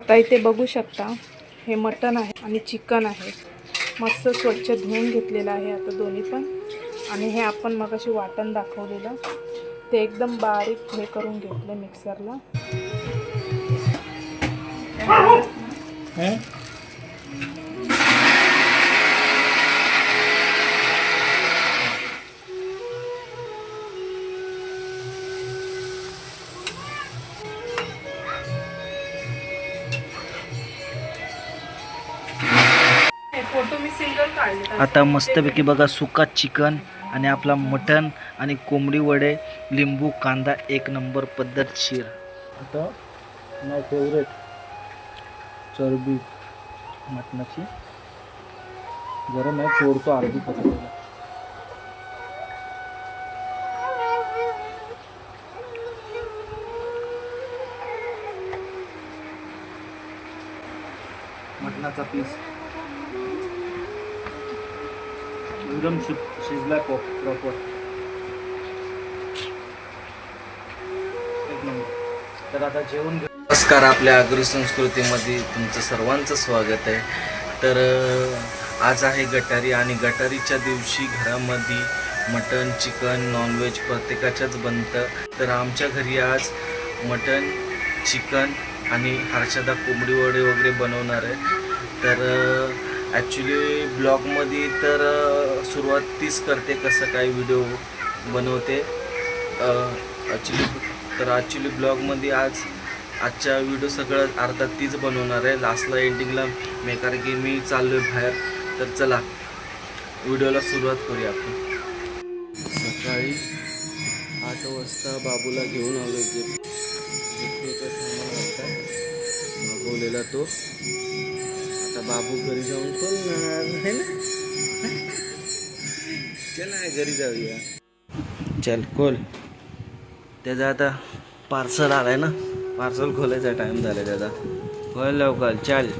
आता इथे बघू शकता हे मटण आहे आणि चिकन आहे. मस्त स्वच्छ धुवून घेतलेलं आहे आता दोन्ही पण. आणि हे आपण मगाशी वाटण दाखवलेलं. ते एकदम बारीक हे करून घेतलं मिक्सरला आता मस्तपैकी बघा सुका चिकन आणि आपला मटण आणि कोंबडी वडे लिंबू कांदा एक नंबर पद्धतशीर आता माय फेवरेट चरबी मटणाची. गरम आहे फोडतो अर्धी पकडला मटणाचा पीस एकदम शिजला पॉप प्रॉपर एक नंबर तर आता जेवण नमस्कार आपल्या आगरी संस्कृतीमध्ये तुमचं सर्वांचं स्वागत आहे. तर आज आहे गटारी आणि गटारीच्या दिवशी घरामध्ये मटन चिकन नॉनव्हेज प्रत्येकाच्याच बनतं. तर आमच्या घरी आज मटन चिकन आणि हर्षदा कोंबडी वडे वगैरे बनवणार आहे. तर ॲक्च्युली ब्लॉगमध्ये तर सुरुवात तीच करते कसं काय व्हिडिओ बनवते ॲक्च्युली तर ॲक्च्युली ब्लॉगमध्ये आज आजच्या व्हिडिओ सगळं अर्धा तीच बनवणार आहे लास्टला एंडिंगला मी कारण की मी चाललो आहे बाहेर तर चला व्हिडिओला सुरुवात करूया आपण सकाळी आठ वाजता बाबूला घेऊन आलो जे सामान मागवलेला तो आता बाबू घरी जाऊन बोलणार है ना? चला घरी जाऊया. चल खोल त्याचा आता पार्सल आलाय ना? पार्सल खोलायचा टाइम झालाय त्याचा. खोल लवकर चल.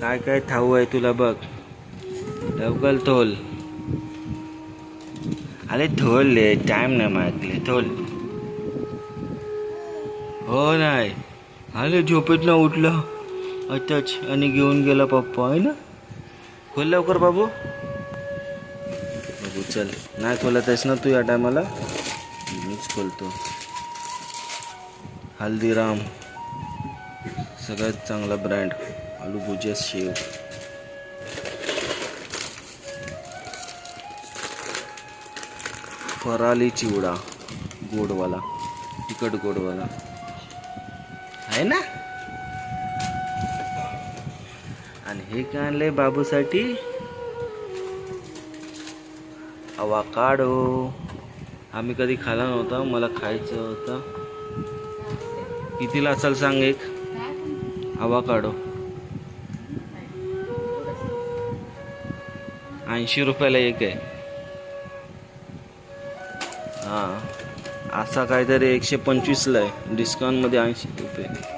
काय काय ठाऊ आहे तुला बघ. लवकर थोल अरे थोल ले टाइम नाही मागले थोल हो नाही. आले झोपेत ना उठलं. अच्छाच आणि घेऊन गेला पप्पा आहे ना? खोल लवकर बाबू. बाबू चल. नाही खोलत आहेस ना तू या टायमाला? मीच खोलतो. हल्दीराम. सगळ्यात चांगला ब्रँड. आलू भुजिया शेव. फराली चिवडा. गोडवाला. तिखट गोडवाला. आहे ना? आणि हे काय आणलंय बाबूसाठी? अवाकाडो. आम्ही कधी खाला नव्हता मला खायचं होतं. कितीला असाल सांग एक? अवाकाडो. ऐंशी रुपयाला एक आहे. हा. असा काहीतरी एकशे पंचवीसला आहे. डिस्काउंटमध्ये ऐंशी रुपये.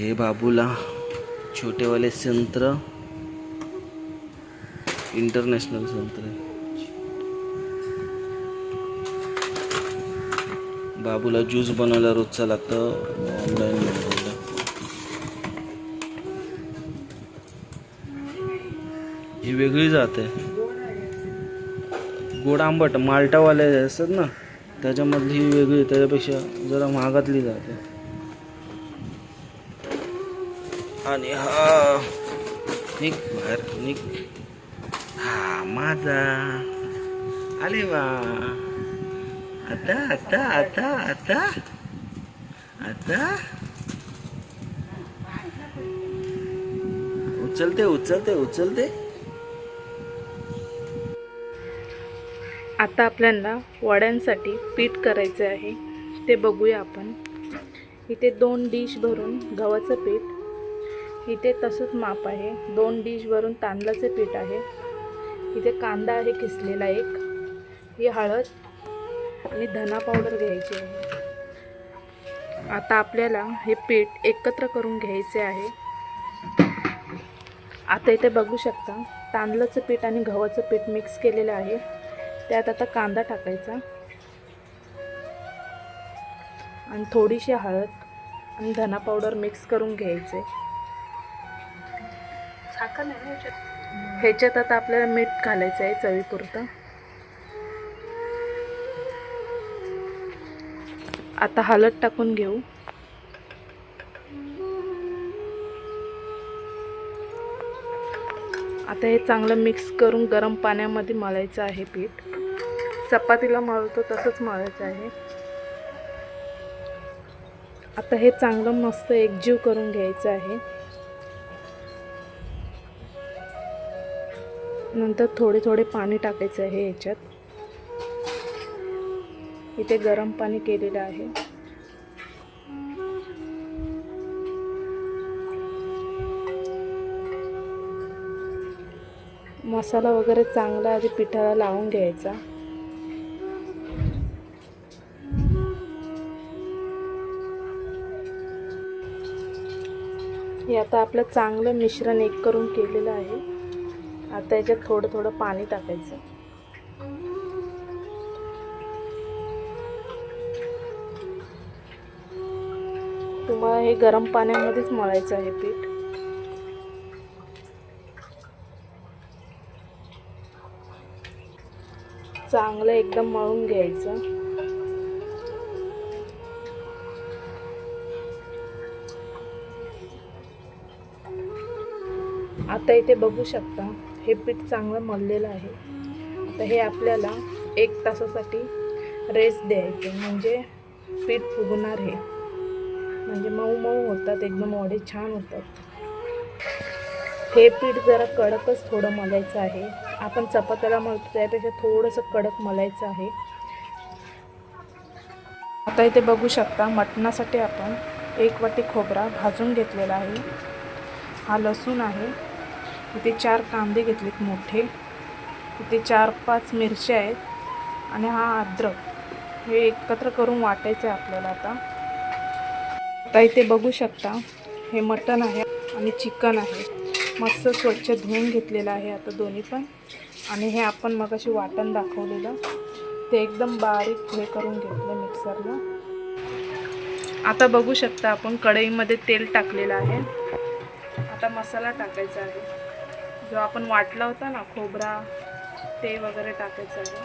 हे बाबूला छोटेवाले संत्र. इंटरनॅशनल संत्र. बाबूला ज्यूस बनवायला रोजचा लागतं. ऑनलाईन ही वेगळी जात आहे. गोड आंबट माल्टावाले असतात ना त्याच्यामधली ही वेगळी त्याच्यापेक्षा जरा महागातली जाते आणि हा. निक बाहेर निक हा माझा. अरे वा. आता आता आता आता. आता. उचलते उचलते उचलते. आता आपल्याला वड्यांसाठी पीठ करायचं आहे. ते बघूया आपण. इथे दोन डिश भरून गव्हाचं पीठ इथे तसंच माप आहे. दोन डिशवरून तांदळाचे पीठ आहे. इथे कांदा आहे किसलेला एक. ही हळद आणि धना पावडर घ्यायची आहे. आता आपल्याला हे पीठ एकत्र करून घ्यायचे आहे. आता इथे बघू शकता तांदळाचं पीठ आणि गव्हाचं पीठ मिक्स केलेलं आहे. त्यात आता कांदा टाकायचा. आणि थोडीशी हळद आणि धना पावडर मिक्स करून घ्यायचे. साखर नाही ह्याच्यात आता आपल्याला मीठ घालायचं आहे चवीपुरतं. आता हळद टाकून घेऊ. आता हे चांगलं मिक्स करून गरम पाण्यामध्ये मळायचं आहे पीठ. चपातीला मळतो तसंच मळायचं आहे. आता हे चांगलं मस्त एकजीव करून घ्यायचं आहे. नंतर थोडे थोडे पाणी टाकायचं आहे याच्यात. इथे गरम पाणी केलेलं आहे. मसाला वगैरे चांगला आधी पिठाला लावून घ्यायचा. हे आता आपलं चांगलं मिश्रण एक करून केलेलं आहे. आता याच्यात थोडं थोडं पाणी टाकायचं. तुम्हाला हे गरम पाण्यामध्येच मळायचं आहे पीठ. चांगलं एकदम मळून घ्यायचं. आता इथे बघू शकता. हे पीठ चांगलं मळलेलं आहे. तर हे आपल्याला एक तासासाठी रेस्ट द्यायचं म्हणजे पीठ फुगणार हे म्हणजे मऊ मऊ होतात एकदम वडे छान होतात. हे पीठ जरा कडकच थोडं मलायचं आहे. आपण चपात्याला मळतो त्यापेक्षा थोडंसं कडक मलायचं आहे. आता इथे बघू शकता मटणासाठी आपण एक वाटी खोबरा भाजून घेतलेला आहे. हा लसूण आहे. इथे चार कांदे घेतलेत मोठे. इथे चार पाच मिरच्या आहेत आणि हा अद्रक. हे एकत्र करून वाटायचं आहे आपल्याला आता. आता इथे बघू शकता हे मटण आहे आणि चिकन आहे. मस्त स्वच्छ धुवून घेतलेलं आहे आता दोन्ही पण. आणि हे आपण मगाशी वाटण दाखवलेलं. ते एकदम बारीक हे करून घेतलं मिक्सरला आता बघू शकता आपण कढईमध्ये तेल टाकलेलं आहे. आता मसाला टाकायचा आहे. जो आपण वाटला होता ना खोबरा ते वगैरे टाकायचं आहे.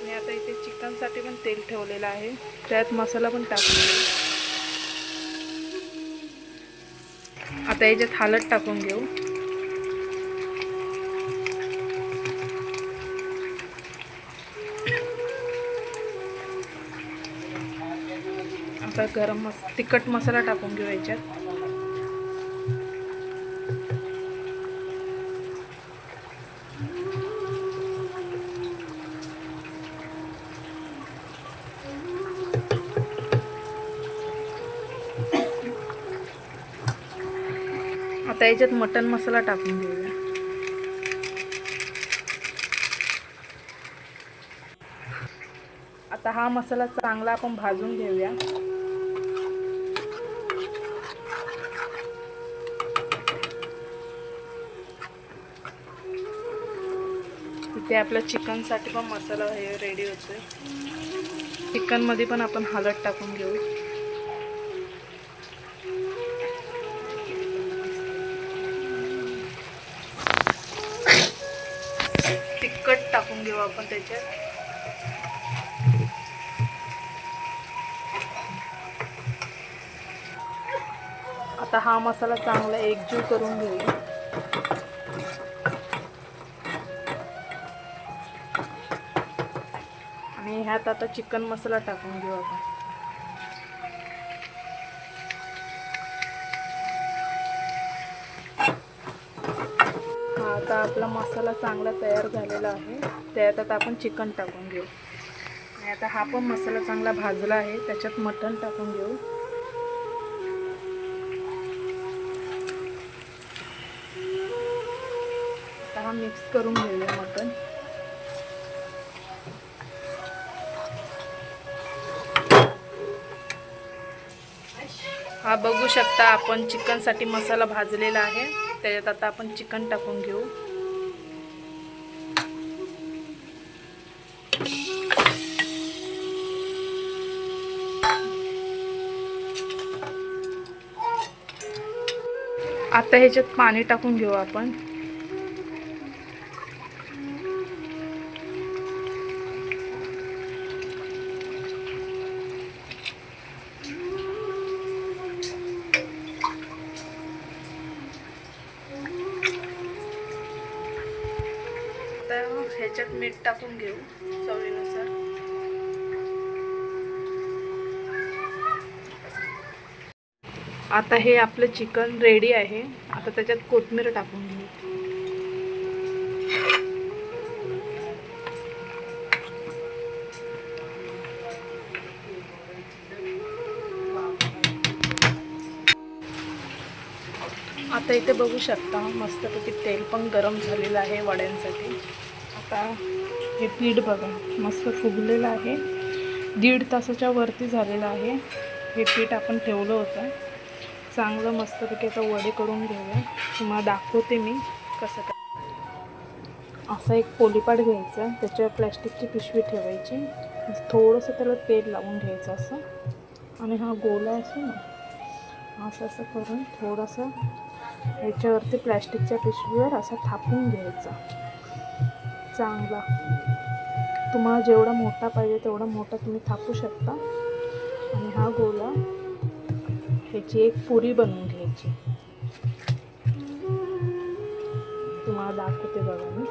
आणि आता इथे चिकनसाठी पण तेल ठेवलेलं आहे. त्यात मसाला पण टाकलेला आता याच्यात हालत टाकून घेऊ. आता गरम मस तिखट मसाला टाकून घेऊ याच्यात. आता याच्यात मटन मसाला टाकून घेऊया. आता हा मसाला चांगला आपण भाजून घेऊया. इथे आपल्या चिकनसाठी पण मसाला हे रेडी होतोय. चिकनमध्ये पण आपण हळद टाकून घेऊ. तिखट टाकून घेऊ आपण त्याच्यात. आता हा मसाला चांगला एकजीव करून घेऊ. ह्यात आता चिकन मसाला टाकून घेऊ आपण. हा आता आपला मसाला चांगला तयार झालेला आहे. त्यात आता आपण चिकन टाकून घेऊ. आणि आता हा पण मसाला चांगला भाजला आहे. त्याच्यात मटण टाकून घेऊ. आता हा मिक्स करून घेऊया मटण. हा बघू शकता आपण चिकनसाठी मसाला भाजलेला आहे. त्याच्यात आता आपण चिकन टाकून घेऊ. आता ह्याच्यात पाणी टाकून घेऊ आपण. मीठ टाकून घेऊ चवीनुसार. आता हे आपलं चिकन रेडी आहे. आता त्याच्यात कोथमीर टाकून घेऊ. आता इथे बघू शकता मस्तपैकी तेल पण गरम झालेलं आहे वड्यांसाठी. आता हे पीठ बघा मस्त फुगलेलं आहे. दीड तासाच्या वरती झालेलं आहे. हे पीठ आपण ठेवलं होतं. चांगलं मस्तपैकी आता वडे करून घेऊया. तुम्हाला दाखवते मी कसं काय. असा एक पोलीपाट घ्यायचा त्याच्यावर प्लॅस्टिकची पिशवी ठेवायची. थोडंसं त्याला तेल लावून घ्यायचं असं. आणि हा गोला असो ना असं असं करून थोडंसं ह्याच्यावरती प्लॅस्टिकच्या पिशवीवर असा थापून घ्यायचा. चांगला. तुम्हाला जेवढा मोठा पाहिजे तेवढा मोठा तुम्ही थापू शकता. आणि हा गोला ह्याची एक पुरी बनवून घ्यायची. तुम्हाला दाखवते बघा मी.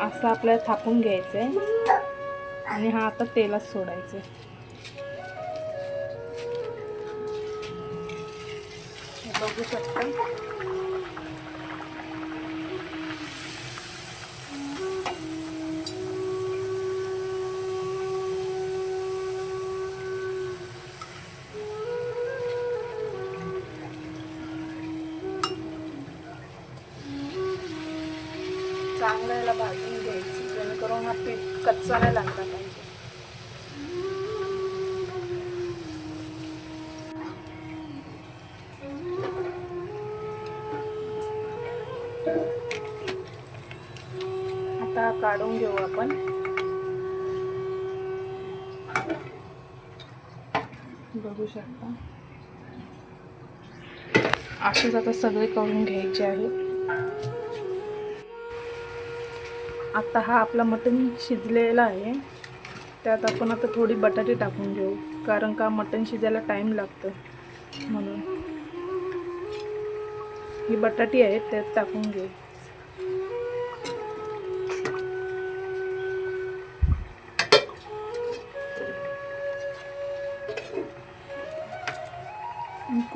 असं आपल्याला थापून घ्यायचं आहे आणि हा आता तेलात सोडायचं आहे हे बघू शकता चांगलं याला भाजून घ्यायचं जेणेकरून हा पीठ कच्चा नाही लागला घेऊ आपण. बघू शकता. असेच आता सगळे करून घ्यायचे आहेत आता हा आपला मटण शिजलेला आहे. त्यात आपण आता थोडी बटाटे टाकून घेऊ कारण का मटण शिजायला टाईम लागतं म्हणून. ही बटाटी आहेत त्यात टाकून घेऊ.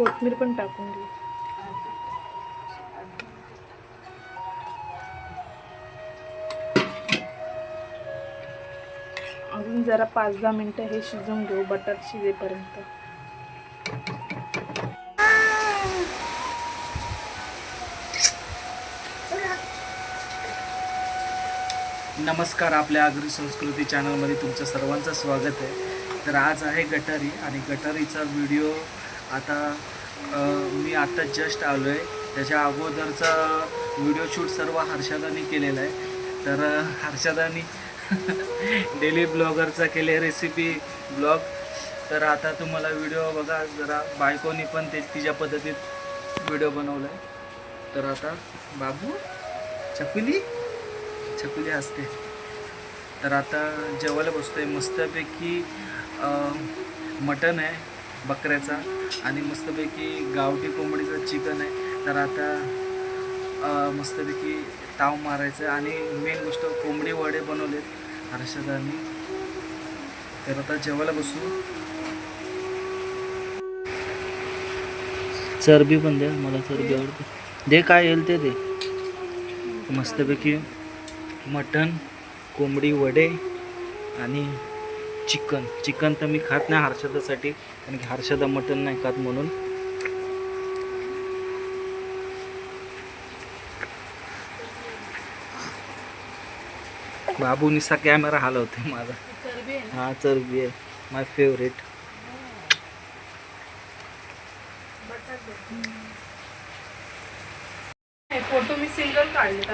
कोथमीर पण टाकून घेऊ अजून जरा पाच दहा मिनटं हे शिजवून घेऊ बटर शिजेपर्यंत. नमस्कार आपल्या आगरी संस्कृती चॅनलमध्ये तुमचं सर्वांचं स्वागत आहे. तर आज आहे गटारी आणि गटारीचा व्हिडिओ आता मी आत्ता जस्ट आलो आहे त्याच्या अगोदरचा व्हिडिओ शूट सर्व हर्षदानी केलेला आहे. तर हर्षदानी डेली ब्लॉगरचा केले रेसिपी ब्लॉग तर आता तुम्हाला व्हिडिओ बघा जरा बायकोनी पण ते तिच्या पद्धतीत व्हिडिओ बनवला आहे तर आता बाबू छकुली छकुली असते तर आता जेवायला बसतो आहे मस्तपैकी मटन मटण आहे. बकऱ्याचा. आणि मस्तपैकी गावठी कोंबडीचं चिकन आहे. तर आता मस्तपैकी ताव मारायचं. आणि मेन गोष्ट कोंबडी वडे बनवलेत. हर्षदानी तर आता जेवायला बसू. चरबी पण द्या मला चरबी आवडते. दे काय येईल ते दे. मस्तपैकी मटन कोंबडी वडे आणि चिकन चिकन तर मी खात नाही हर्षदासाठी. कारण की हर्षदा मटन नाही खात म्हणून. बाबू निसा कॅमेरा हलवते माझा. हा चरबी आहे. माय फेवरेट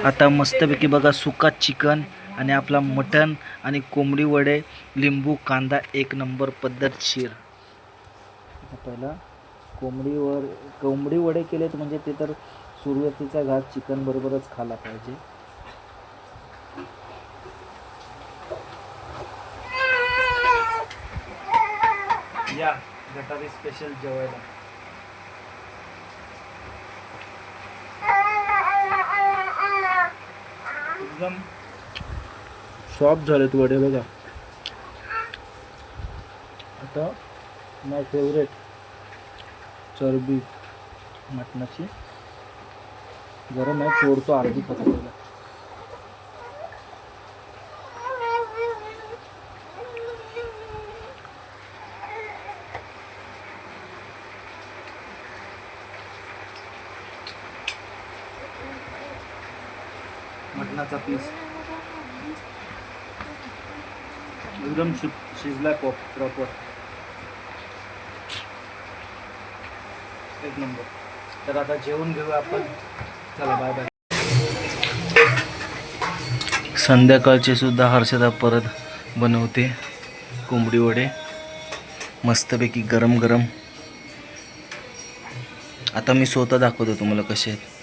आता मस्तपैकी बघा सुका चिकन आणि आपला मटण आणि कोंबडी वडे लिंबू कांदा एक नंबर पद्धतशीर पहिला. कोंबडीवर कोंबडी वडे केलेत म्हणजे ते तर सुरुवातीचा घात चिकन बरोबरच खाला पाहिजे. या गटारी स्पेशल जेवायला. एकदम. सॉफ्ट झालेत वडे बघा. आता माय फेवरेट चरबी मटणाची. गरम आहे फोडतो अर्धी पकडला मटणाचा पीस. एकदम शिज शिजला प्रॉपर एक नंबर. तर आता जेवण घेऊ आपण. चला बाय बाय संध्याकाळचे सुद्धा हर्षदा परत बनवते. कोंबडी वडे. मस्तपैकी गरम गरम. आता मी स्वतः दाखवतो तुम्हाला कसे आहेत.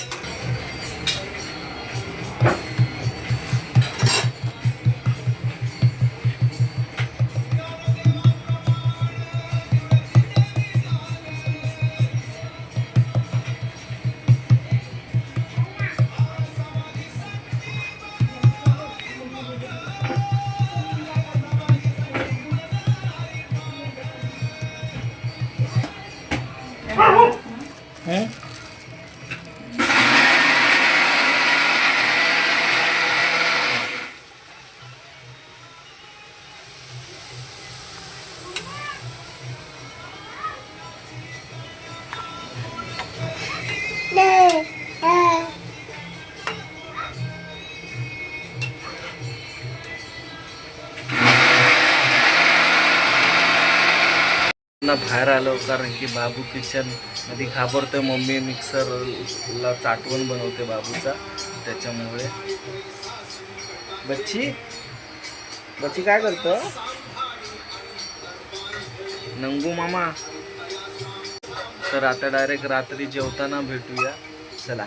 बाहेर आलो कारण की बाबू किचनमध्ये घाबरतोय. मम्मी मिक्सरला चाटवण बनवते बाबूचा. त्याच्यामुळे. बच्ची? बच्ची काय करतो? नंगू मामा. तर आता डायरेक्ट रात्री जेवताना भेटूया. चला.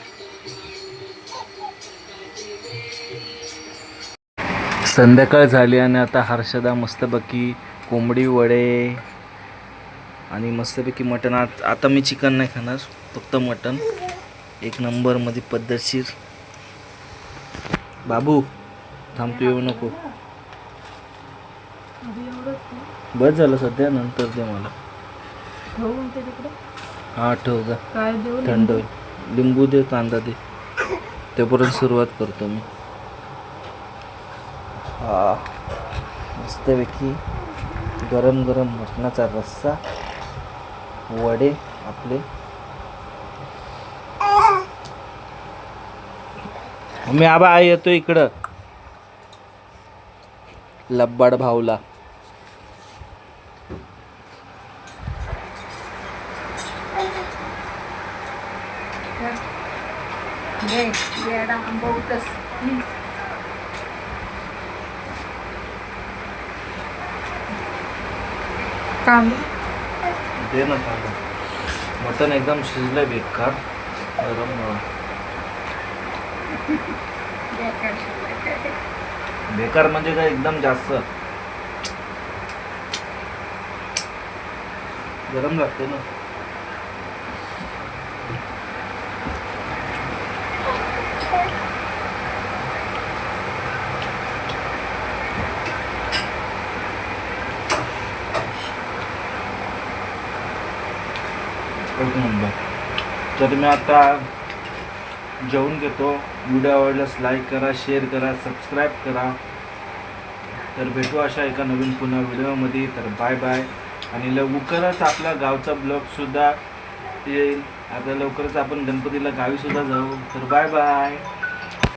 संध्याकाळ झाली आणि आता हर्षदा मस्तपैकी कोंबडी वडे आणि मस्तपैकी मटण आज आता मी चिकन नाही खाणार फक्त मटण. एक नंबरमध्ये पद्धतशीर. बाबू थांबतो येऊ नको. बस झालं सध्या नंतर दे मला. हा ठेव जा. थंड होईल. लिंबू दे कांदा दे. तेपर्यंत सुरुवात करतो मी. हा. मस्तपैकी गरम गरम मटणाचा रस्सा. वडे आपले. मी आबा आई येतो इकडं. लब्बाड भाऊला. काम. दे ना कांदा मटण एकदम शिजलंय बेकार. गरम बेकार म्हणजे काय? एकदम जास्त. गरम लागते ना एक नंबर. तर मी आता जेवून घेतो. व्हिडिओ आवडल्यास लाईक करा शेअर करा सबस्क्राईब करा. तर भेटू अशा एका नवीन पुन्हा व्हिडिओमध्ये. तर बाय बाय आणि लवकरच आपला गावचा ब्लॉगसुद्धा येईल. आता लवकरच आपण गणपतीला गावीसुद्धा जाऊ. तर बाय बाय